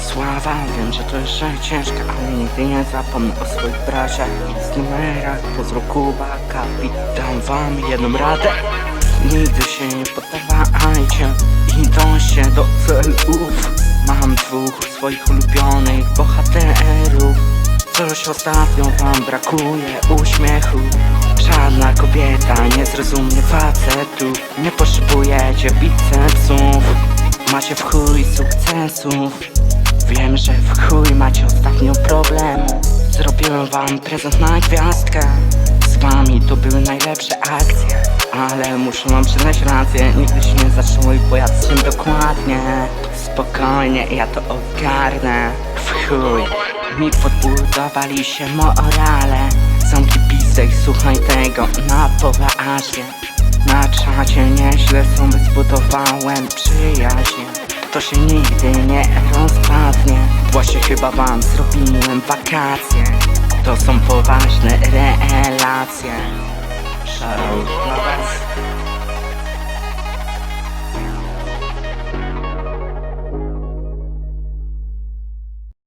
Sława, wiem, że to jeszcze ciężka, ale nigdy nie zapomnę o swoich braciach z numerach Pozdro Kuba, kapitan wam jedną radę. Nigdy się nie poddawajcie i dążcie do celów. Mam dwóch swoich ulubionych bohaterów Coś ostatnio wam brakuje uśmiechu. Żadna kobieta nie zrozumie facetu Nie potrzebujecie bicepsów. Macie w chuj sukcesów. Wiem, że w chuj macie ostatnio problemu Zrobiłem wam prezent na gwiazdkę. Z wami to były najlepsze akcje. Ale muszę wam przyznać rację Nigdy się nie zaczęło i pojadę dokładnie? Spokojnie, ja to ogarnę. W chuj Mi podbudowali się morale. Zamki pisek, słuchaj tego na poważnie. Na czacie nieźle sobie zbudowałem przyjaźń To się nigdy nie rozpadnie. Właśnie chyba wam zrobiłem wakacje. To są poważne relacje. Dla was